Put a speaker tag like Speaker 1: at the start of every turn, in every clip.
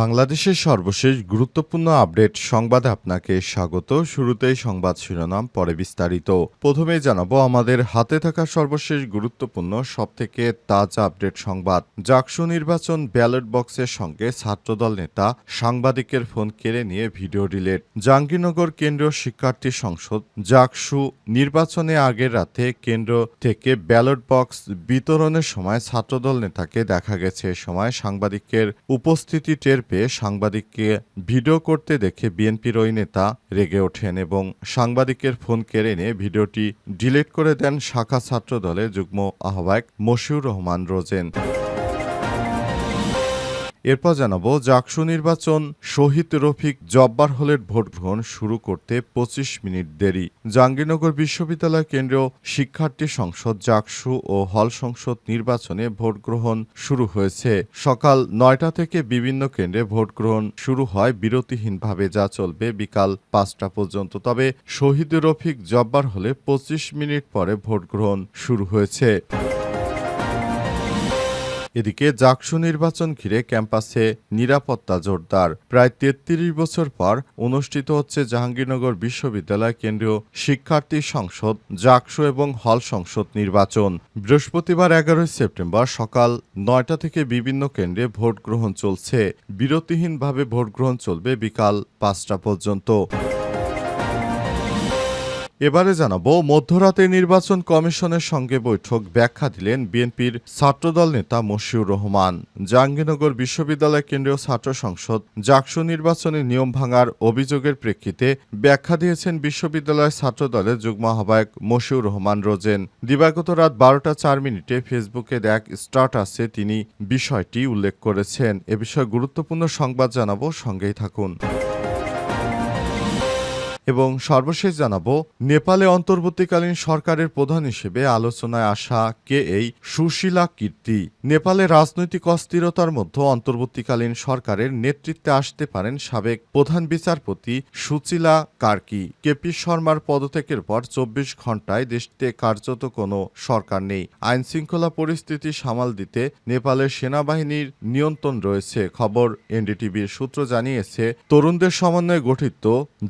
Speaker 1: বাংলাদেশের সর্বশেষ গুরুত্বপূর্ণ আপডেট সংবাদে আপনাকে স্বাগত। শুরুতেই সংবাদ শিরোনাম, পরে বিস্তারিত। প্রথমেই জানাব, আমাদের হাতে থাকা সর্বশেষ গুরুত্বপূর্ণ, সবথেকে তাজা আপডেট সংবাদ। জাকসু নির্বাচন ব্যালট বক্সের সঙ্গে ছাত্রদল নেতা সাংবাদিকের ফোন কেড়ে নিয়ে ভিডিও ডিলেট। জাহাঙ্গীরনগর কেন্দ্রীয় শিক্ষার্থী সংসদ, জাকসু নির্বাচনে আগের রাতে কেন্দ্র থেকে ব্যালট বক্স বিতরণের সময় ছাত্রদল নেতাকে দেখা গেছে। এ সময় সাংবাদিকের উপস্থিতি টের পেয়ে সাংবাদিককে ভিডিও করতে দেখে বিএনপির ওই নেতা রেগে ওঠেন এবং সাংবাদিকের ফোন কেড়ে নিয়ে ভিডিওটি ডিলিট করে দেন শাখা ছাত্র দলের যুগ্ম আহ্বায়ক মশিউর রহমান রোজেন। এরপর জানাব, জাকসু নির্বাচন শহীদ রফিক জব্বার হলের ভোট গ্রহণ শুরু করতে পঁচিশ মিনিট দেরি। জাহাঙ্গীরনগর বিশ্ববিদ্যালয় কেন্দ্রীয় শিক্ষার্থী সংসদ জাকসু ও হল সংসদ নির্বাচনে ভোট গ্রহণ শুরু হয়েছে। সকাল নয়টা থেকে বিভিন্ন কেন্দ্রে ভোট গ্রহণ শুরু হয়, বিরতিহীনভাবে যা চলবে বিকাল পাঁচটা পর্যন্ত। তবে শহীদ রফিক জব্বার হলে পঁচিশ মিনিট পরে ভোট গ্রহণ শুরু হয়েছে। এদিকে জাকসু নির্বাচন ঘিরে ক্যাম্পাসে নিরাপত্তা জোরদার। প্রায় তেত্রিশ বছর পর অনুষ্ঠিত হচ্ছে জাহাঙ্গীরনগর বিশ্ববিদ্যালয় কেন্দ্রীয় শিক্ষার্থী সংসদ, জাকসু এবং হল সংসদ নির্বাচন। বৃহস্পতিবার এগারোই সেপ্টেম্বর সকাল নয়টা থেকে বিভিন্ন কেন্দ্রে ভোট গ্রহণ চলছে। বিরতিহীনভাবে ভোট গ্রহণ চলবে বিকাল পাঁচটা পর্যন্ত। এবারে জানাব, মধ্যরাতে নির্বাচন কমিশনের সঙ্গে বৈঠক ব্যাখ্যা দিলেন বিএনপির ছাত্রদল নেতা মশিউর রহমান। জাহাঙ্গীরনগর বিশ্ববিদ্যালয় কেন্দ্রীয় ছাত্র সংসদ জাকসু নির্বাচনে নিয়ম ভাঙার অভিযোগের প্রেক্ষিতে ব্যাখ্যা দিয়েছেন বিশ্ববিদ্যালয় ছাত্রদলের যুগ্ম আহ্বায়ক মশিউর রহমান রোজেন। দিবাগত রাত বারোটা চার মিনিটে ফেসবুকে এক স্টার্টাসে তিনি বিষয়টি উল্লেখ করেছেন। এ বিষয়ে গুরুত্বপূর্ণ সংবাদ জানাব, সঙ্গেই থাকুন। এবং সর্বশেষ জানাব, নেপালে অন্তর্বর্তীকালীন সরকারের প্রধান হিসেবে আলোচনায় আসা কে এই সুশীলা কীর্তি। নেপালে রাজনৈতিক অস্থিরতার মধ্যে অন্তর্বর্তীকালীন সরকারের নেতৃত্বে আসতে পারেন সাবেক প্রধান বিচারপতি সুচিলা কার্কি। কেপি শর্মার পদত্যাগের পর চব্বিশ ঘন্টায় দেশটিতে কার্যত কোনো সরকার নেই। আইন শৃঙ্খলা পরিস্থিতি সামাল দিতে নেপালের সেনাবাহিনীর নিয়ন্ত্রণ রয়েছে। খবর এনডিটিভির সূত্র জানিয়েছে, তরুণদের সমন্বয়ে গঠিত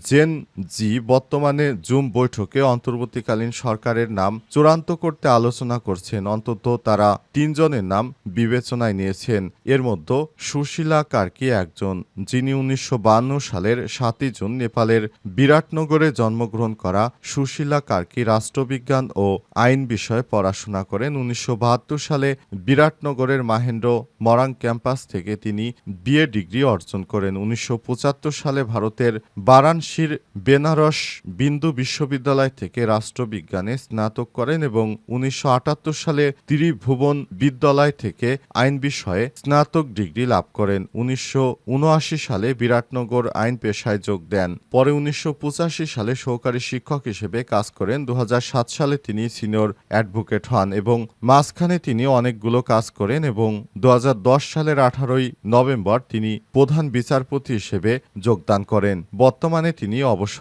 Speaker 1: জেন জি, বর্তমানে জুম বৈঠকে অন্তর্বর্তীকালীন সরকারের নাম চূড়ান্ত করতে আলোচনা করছেন। অন্তত তারা তিনজনের নাম বিবেচনায় নিয়েছেন। এর মধ্যে সুশীলা কার্কি একজন, যিনি উনিশশো সালের সাতই জুন নেপালের বিরাটনগরে জন্মগ্রহণ করা সুশীলা কার্কি রাষ্ট্রবিজ্ঞান ও আইন বিষয়ে পড়াশোনা করেন। উনিশশো বাহাত্তর সালে বিরাটনগরের মাহেন্দ্র মরাং ক্যাম্পাস থেকে তিনি বিএ ডিগ্রি অর্জন করেন। উনিশশো পঁচাত্তর সালে ভারতের বারাণসীর বেনারস বিন্দু বিশ্ববিদ্যালয় থেকে রাষ্ট্রবিজ্ঞানে স্নাতক করেন এবং উনিশশো সালে ত্রিভুবন বিদ্যালয় থেকে আইন বিষয়ে স্নাতক ডিগ্রি লাভ করেন। উনিশশো উনআশি সালে বিরাটনগর আইন পেশায় যোগ দেন। পরে উনিশশো পঁচাশি সালে সহকারী শিক্ষক হিসেবে কাজ করেন। দু হাজার সাত সালে তিনি সিনিয়র অ্যাডভোকেট হন এবং মাঝখানে তিনি অনেকগুলো কাজ করেন এবং দু হাজার দশ সালের আঠারোই নভেম্বর তিনি প্রধান বিচারপতি হিসেবে যোগদান করেন। বর্তমানে তিনি অবসরে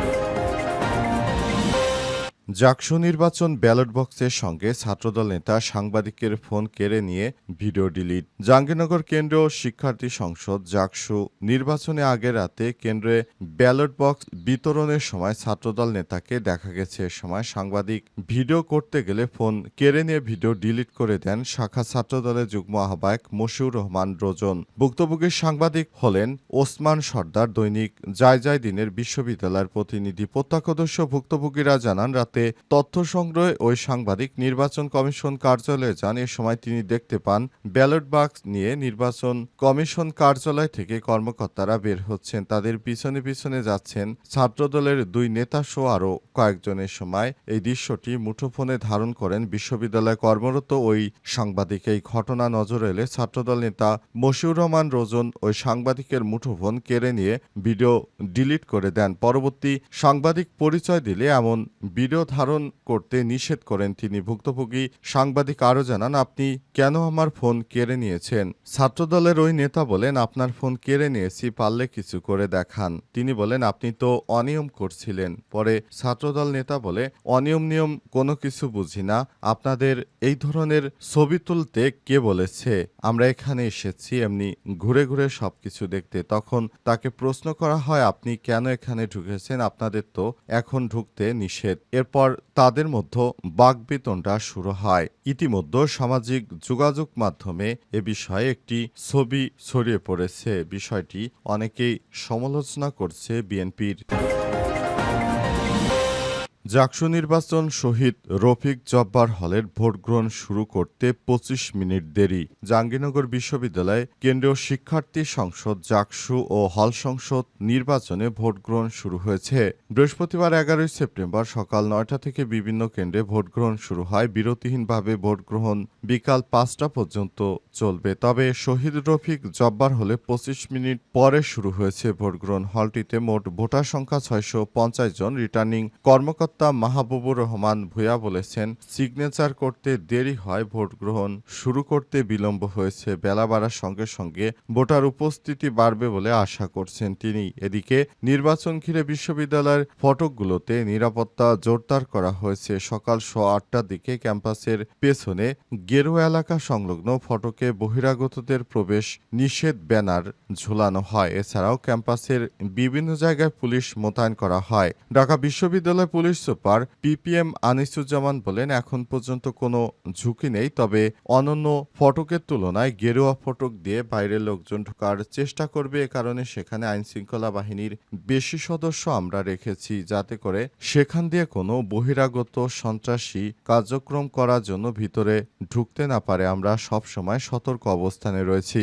Speaker 1: জাকসু নির্বাচন ব্যালট বক্সের সঙ্গে ছাত্রদল নেতা সাংবাদিকের ফোন কেড়ে নিয়ে ভিডিও ডিলিট। জাহাঙ্গীরনগর কেন্দ্রীয় শিক্ষার্থী সংসদ জাকসু নির্বাচনে আগের রাতে কেন্দ্রে ব্যালট বক্স বিতরণের সময় ছাত্রদল নেতাকে দেখা গেছে এ সময় সাংবাদিক ভিডিও করতে গেলে ফোন কেড়ে নিয়ে ভিডিও ডিলিট করে দেন শাখা ছাত্রদলের যুগ্ম আহ্বায়ক মশিউর রহমান রোজন। ভুক্তভোগীর সাংবাদিক হলেন ওসমান সর্দার দৈনিক যায় যায় দিনের বিশ্ববিদ্যালয়ের প্রতিনিধি। প্রত্যক্ষদর্শী ভুক্তভোগীরা জানান, রাতে রাতে তথ্য সংগ্রহে ওই সাংবাদিক নির্বাচন কমিশন কার্যালয়ে যান। এ সময় তিনি দেখতে পান, ব্যালট বাক্স নিয়ে নির্বাচন কমিশন কার্যালয় থেকে কর্মকর্তারা বের হচ্ছেন। তাদের পিছনে পিছনে যাচ্ছেন ছাত্রদলের দুই নেতা সহ আরও কয়েকজনের সময় এই দৃশ্যটি মুঠোফোনে ধারণ করেন বিশ্ববিদ্যালয়ে কর্মরত ওই সাংবাদিক। এই ঘটনা নজরে এলে ছাত্রদল নেতা মশিউর রহমান রোজন ওই সাংবাদিকের মুঠোফোন কেড়ে নিয়ে ভিডিও ডিলিট করে দেন। পরবর্তী সাংবাদিক পরিচয় দিলে এমন ভিডিও ধারণ করতে নিষেধ করেন তিনি। ভুক্তভোগী সাংবাদিক আরও জানান, আপনি কেন আমার ফোন কেড়ে নিয়েছেন? ছাত্রদলের ওই নেতা বলেন, আপনার ফোন কেড়ে নিয়েছি, পারলে কিছু করে দেখান তিনি বলেন, আপনি তো অনিয়ম করছিলেন পরে ছাত্রদল নেতা বলে, অনিয়ম নিয়ম কোনো কিছু বুঝি না। আপনাদের এই ধরনের ছবি তুলতে কে বলেছে? আমরা এখানে এসেছি, এমনি ঘুরে ঘুরে সবকিছু দেখতে তখন তাকে প্রশ্ন করা হয়, আপনি কেন এখানে ঢুকেছেন? আপনাদের তো এখন ঢুকতে নিষেধ। এরপর তাদের মধ্যে বাকবেতনটা শুরু হয়। ইতিমধ্যে সামাজিক যোগাযোগ মাধ্যমে এ বিষয়ে একটি ছবি ছড়িয়ে পড়েছে। বিষয়টি অনেকেই সমালোচনা করছে বিএনপির। জাকসু নির্বাচন শহীদ রফিক জব্বার হলের ভোট গ্রহণ শুরু করতে পঁচিশ মিনিট দেরি। জাহাঙ্গীরনগর বিশ্ববিদ্যালয়ে কেন্দ্রীয় শিক্ষার্থী সংসদ জাকসু ও হল সংসদ নির্বাচনে ভোট গ্রহণ শুরু হয়েছে। বৃহস্পতিবার এগারোই সেপ্টেম্বর সকাল নয়টা থেকে বিভিন্ন কেন্দ্রে ভোট গ্রহণ শুরু হয়। বিরতিহীনভাবে ভোট গ্রহণ বিকাল পাঁচটা পর্যন্ত চলবে। তবে শহীদ রফিক জব্বার হলে পঁচিশ মিনিট পরে শুরু হয়েছে ভোট গ্রহণ। হলটিতে মোট ভোটার সংখ্যা ছয়শো পঞ্চাশ জন। রিটার্নিং কর্মকর্তা মাহবুবুর রহমান ভূয়া বলেছেন, সিগনেচার করতে দেরি হয় ভোট গ্রহণ, শুরু করতে বিলম্ব হয়েছে, বেলা বাড়ার সঙ্গে সঙ্গে ভোটার উপস্থিতি বাড়বে বলে আশা করছেন তিনি। এদিকে নির্বাচন ঘিরে বিশ্ববিদ্যালয়ের ফটকগুলোতে নিরাপত্তা জোরদার করা হয়েছে। সকাল সোয়া আটটার দিকে ক্যাম্পাসের পেছনে গেরুয়া এলাকা সংলগ্ন ফটকে বহিরাগতদের প্রবেশ নিষেধ ব্যানার ঝুলানো হয়। এছাড়াও ক্যাম্পাসের বিভিন্ন জায়গায় পুলিশ মোতায়েন করা হয়। ঢাকা বিশ্ববিদ্যালয় পুলিশ সুপার পিপিএম আনিসুজ্জামান বলেন, এখন পর্যন্ত কোনো ঝুঁকি নেই, তবে অনন্য ফটকের তুলনায় গেরুয়া ফটক দিয়ে বাইরের লোকজন ঢোকার চেষ্টা করবে। এ কারণে সেখানে আইন শৃঙ্খলা বাহিনীর বেশি সদস্য আমরা রেখেছি, যাতে করে সেখান দিয়ে কোনো বহিরাগত সন্ত্রাসী কার্যক্রম করার জন্য ভিতরে ঢুকতে না পারে। আমরা সবসময় সতর্ক অবস্থানে রয়েছি।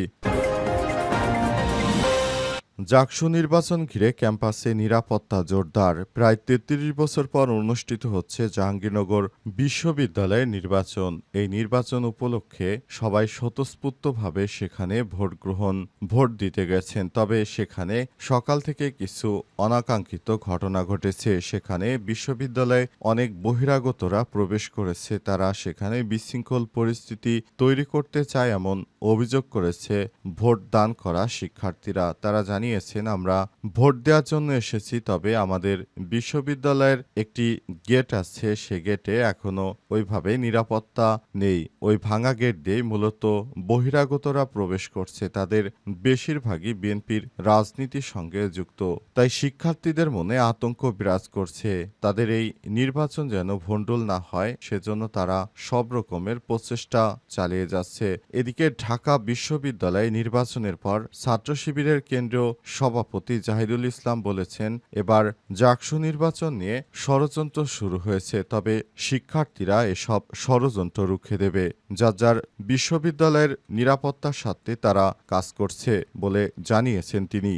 Speaker 1: জাকসু নির্বাচন ঘিরে ক্যাম্পাসে নিরাপত্তা জোরদার। প্রায় তেত্রিশ বছর পর অনুষ্ঠিত হচ্ছে জাহাঙ্গীরনগর বিশ্ববিদ্যালয়ের নির্বাচন। এই নির্বাচন উপলক্ষে সবাই স্বতঃস্ফূর্তভাবে সেখানে ভোট গ্রহণ, ভোট দিতে গেছেন। তবে সেখানে সকাল থেকে কিছু অনাকাঙ্ক্ষিত ঘটনা ঘটেছে। সেখানে বিশ্ববিদ্যালয়ে অনেক বহিরাগতরা প্রবেশ করেছে। তারা সেখানে বিশৃঙ্খল পরিস্থিতি তৈরি করতে চায় এমন অভিযোগ করেছে ভোট দান করা শিক্ষার্থীরা। তারা জানিয়েছেন, আমরা ভোট দেওয়ার জন্য এসেছি, তবে আমাদের বিশ্ববিদ্যালয়ের একটি গেট আছে, সে গেটে এখনও ওইভাবে নিরাপত্তা নেই। ওই ভাঙা গেট দিয়ে মূলত বহিরাগতরা প্রবেশ করছে। তাদের বেশিরভাগই বিএনপির রাজনীতির সঙ্গে যুক্ত। তাই শিক্ষার্থীদের মনে আতঙ্ক বিরাজ করছে। তাদের এই নির্বাচন যেন ভণ্ডুল না হয়, সেজন্য তারা সব রকমের প্রচেষ্টা চালিয়ে যাচ্ছে। এদিকে ঢাকা বিশ্ববিদ্যালয়ে নির্বাচনের পর ছাত্র শিবিরের কেন্দ্রীয় সভাপতি জাহিদুল ইসলাম বলেছেন, এবার জাকসু নির্বাচন নিয়ে ষড়যন্ত্র শুরু হয়েছে, তবে শিক্ষার্থীরা এসব ষড়যন্ত্র রুখে দেবে। যার যার বিশ্ববিদ্যালয়ের নিরাপত্তার স্বার্থে তারা কাজ করছে বলে জানিয়েছেন তিনি।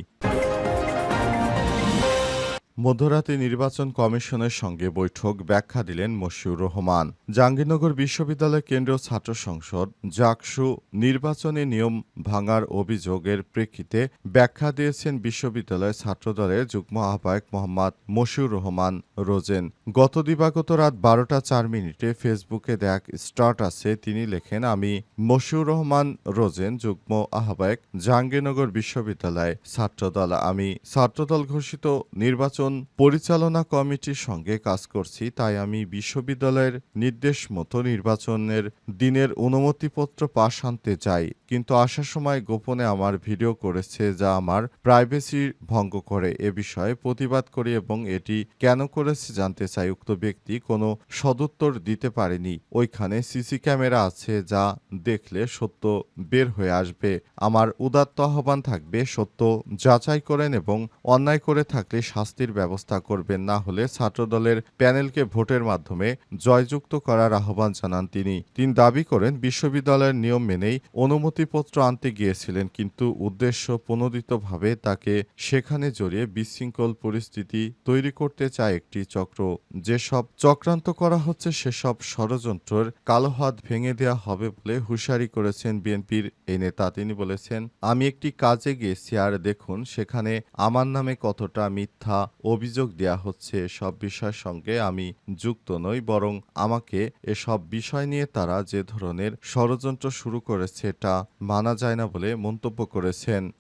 Speaker 1: মধ্যরাতে নির্বাচন কমিশনের সঙ্গে বৈঠক ব্যাখ্যা দিলেন মশিউর রহমান। জাহাঙ্গীরনগর বিশ্ববিদ্যালয় কেন্দ্রীয় ছাত্র সংসদ জাকসু নির্বাচনে নিয়ম ভাঙার অভিযোগের প্রেক্ষিতে ব্যাখ্যা দিয়েছেন বিশ্ববিদ্যালয় ছাত্রদলের যুগ্ম আহ্বায়ক মোহাম্মদ মশিউর রহমান রোজেন। গত দিবাগত রাত বারোটা চার মিনিটে ফেসবুকে দেখ স্টার্টাসে তিনি লেখেন, আমি মশিউর রহমান রোজেন, যুগ্ম আহ্বায়ক জাহাঙ্গীরনগর বিশ্ববিদ্যালয় ছাত্রদল। আমি ছাত্রদল ঘোষিত নির্বাচন পরিচালনা কমিটির সঙ্গে কাজ করছি, তাই আমি বিশ্ববিদ্যালয়ের নির্দেশ মতো নির্বাচনের দিনের অনুমতিপত্র পাশ আনতে চাই। কিন্তু আসার সময় গোপনে আমার ভিডিও করেছে যা আমার প্রাইভেসি ভঙ্গ করে। এ বিষয়ে প্রতিবাদ করি এবং এটি কেন করেছে জানতে চাই। উক্ত ব্যক্তি কোনো সদুত্তর দিতে পারেনি। ওইখানে সিসি ক্যামেরা আছে যা দেখলে সত্য বের হয়ে আসবে। আমার উদাত্ত আহ্বান থাকবে সত্য যাচাই করেন এবং অন্যায় করে থাকলে শাস্তির ব্যবস্থা করবেন না হলে ছাত্রদলের প্যানেলকে ভোটের মাধ্যমে জয়যুক্ত করার আহ্বান জানান তিনি। তিনি দাবি করেন, বিশ্ববিদ্যালয়ের নিয়ম মেনেই অনুমতিপত্র আনতে গিয়েছিলেন, কিন্তু উদ্দেশ্য প্রণোদিতভাবে তাকে সেখানে জড়িয়ে বিশৃঙ্খল পরিস্থিতি তৈরি করতে চায় একটি চক্র। যেসব চক্রান্ত করা হচ্ছে, সেসব ষড়যন্ত্রের কালো হাত ভেঙে দেওয়া হবে বলে হুঁশিয়ারি করেছেন বিএনপির এই নেতা। তিনি বলেছেন, আমি একটি কাজে গিয়েছি, আর দেখুন, সেখানে আমার নামে কতটা মিথ্যা অভিযোগ দেয়া হচ্ছে সব বিষয়ের সঙ্গে আমি যুক্ত নই, বরং আমাকে এসব বিষয় নিয়ে তারা যে ধরনের ষড়যন্ত্র শুরু করেছে তা মানা যায় না বলে মন্তব্য করেছেন।